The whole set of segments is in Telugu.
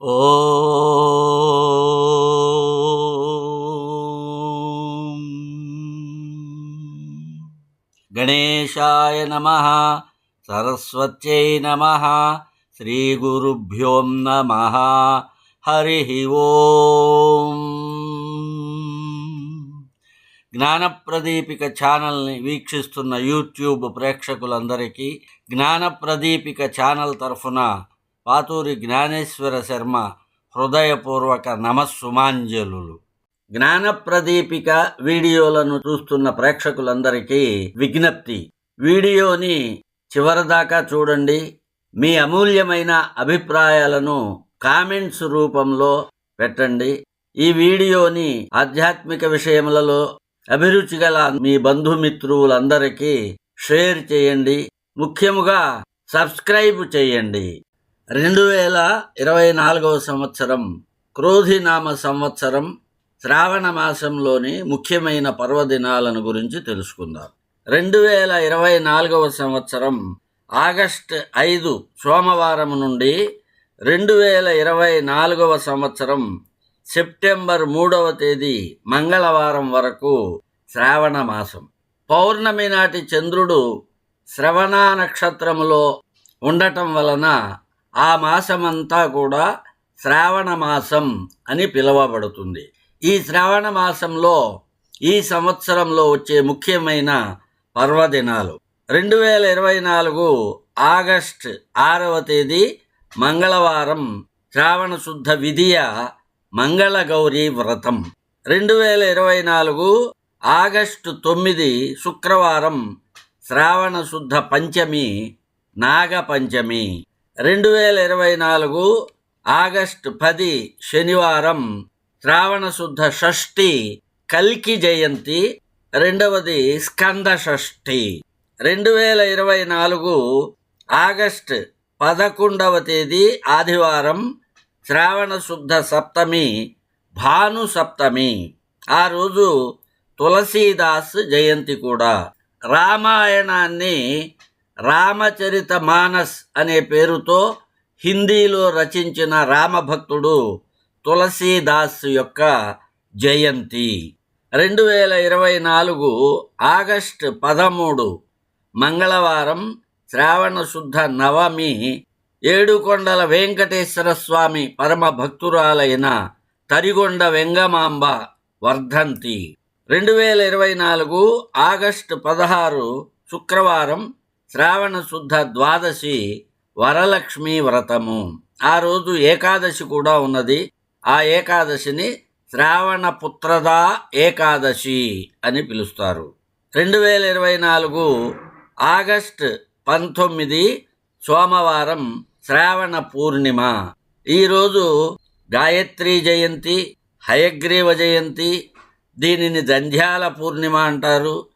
ఓం గణేశాయ నమ సరస్వత్యై నమ శ్రీగురుభ్యో నమ హరి ఓం జ్ఞానప్రదీపిక ఛానల్ని వీక్షిస్తున్న యూట్యూబ్ ప్రేక్షకులందరికీ జ్ఞానప్రదీపిక ఛానల్ తరఫున పాతూరి జ్ఞానేశ్వర శర్మ హృదయపూర్వక నమస్సుమాంజలులు. జ్ఞానప్రదీపిక వీడియోలను చూస్తున్న ప్రేక్షకులందరికీ విజ్ఞప్తి. వీడియోని చివరిదాకా చూడండి. మీ అమూల్యమైన అభిప్రాయాలను కామెంట్స్ రూపంలో పెట్టండి. ఈ వీడియోని ఆధ్యాత్మిక విషయములలో అభిరుచి గల మీ బంధుమిత్రులందరికీ షేర్ చేయండి. ముఖ్యముగా సబ్స్క్రైబ్ చేయండి. రెండు వేల ఇరవై నాలుగవ సంవత్సరం క్రోధినామ సంవత్సరం శ్రావణ మాసంలోని ముఖ్యమైన పర్వదినాలను గురించి తెలుసుకుందాం. రెండు వేల ఇరవై నాలుగవ సంవత్సరం ఆగస్ట్ ఐదు సోమవారం నుండి రెండు వేల ఇరవై నాలుగవ సంవత్సరం సెప్టెంబర్ మూడవ తేదీ మంగళవారం వరకు శ్రావణ మాసం. పౌర్ణమి నాటి చంద్రుడు శ్రవణ నక్షత్రములో ఉండటం వలన ఆ మాసమంతా కూడా శ్రావణ మాసం అని పిలువబడుతుంది. ఈ శ్రావణ మాసంలో ఈ సంవత్సరంలో వచ్చే ముఖ్యమైన పర్వదినాలు. రెండు వేల ఇరవై నాలుగు ఆగస్ట్ ఆరవ తేదీ మంగళవారం శ్రావణ శుద్ధ విధియ మంగళగౌరీ వ్రతం. రెండు వేల ఇరవై నాలుగు ఆగస్టు తొమ్మిది శుక్రవారం శ్రావణ శుద్ధ పంచమి నాగపంచమి రెండు వేల ఇరవై నాలుగు ఆగస్టు పది శనివారం శ్రావణ శుద్ధ షష్ఠి కల్కి జయంతి రెండవది స్కంద షష్ఠి. రెండు వేల ఇరవై నాలుగు ఆగస్ట్ పదకొండవ తేదీ ఆదివారం శ్రావణ శుద్ధ సప్తమి భాను సప్తమి. ఆ రోజు తులసీదాస్ జయంతి కూడా. రామాయణాన్ని రామచరిత మానస్ అనే పేరుతో హిందీలో రచించిన రామభక్తుడు తులసీదాస్ యొక్క జయంతి. రెండు వేల ఇరవై నాలుగు ఆగస్ట్ పదమూడు మంగళవారం శ్రావణ శుద్ధ నవమి ఏడుకొండల వెంకటేశ్వర స్వామి పరమ భక్తురాలైన తరిగొండ వెంగమాంబ వర్ధంతి. రెండు వేల ఇరవై నాలుగు ఆగస్టు పదహారు శుక్రవారం శ్రావణ శుద్ధ ద్వాదశి వరలక్ష్మి వ్రతము. ఆ రోజు ఏకాదశి కూడా ఉన్నది. ఆ ఏకాదశిని శ్రావణ పుత్రదా ఏకాదశి అని పిలుస్తారు. రెండు వేల ఇరవై నాలుగు ఆగస్ట్ పంతొమ్మిది సోమవారం శ్రావణ పూర్ణిమ. ఈరోజు గాయత్రి జయంతి హయగ్రీవ జయంతి దీనిని దంధ్యాల పూర్ణిమ అంటారు.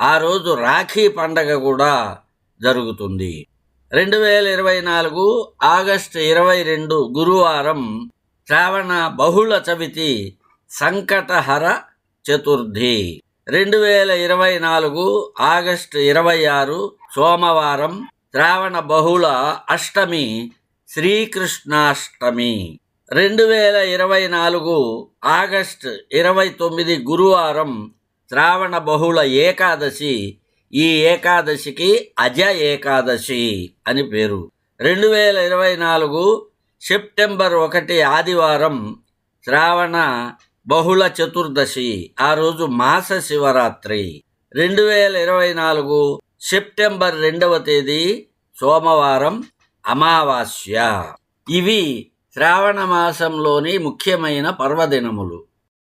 ఆ రోజు రాఖీ పండగ కూడా జరుగుతుంది. రెండు వేల ఇరవై నాలుగు ఆగస్టు ఇరవై రెండు గురువారం శ్రావణ బహుళ చవితి సంకటహర చతుర్థి. రెండు వేల ఇరవై నాలుగు ఆగస్టు ఇరవై ఆరు సోమవారం శ్రావణ బహుళ అష్టమి శ్రీకృష్ణాష్టమి. రెండు వేల ఇరవై నాలుగు ఆగస్ట్ ఇరవై తొమ్మిది గురువారం శ్రావణ బహుళ ఏకాదశి ఈ ఏకాదశికి అజ ఏకాదశి అని పేరు. రెండు వేల ఇరవై నాలుగు సెప్టెంబర్ ఒకటి ఆదివారం శ్రావణ బహుళ చతుర్దశి ఆ రోజు మాస శివరాత్రి. రెండు వేల ఇరవై నాలుగు సెప్టెంబర్ రెండవ తేదీ సోమవారం అమావాస్య. ఇవి శ్రావణ మాసంలోని ముఖ్యమైన పర్వదినములు.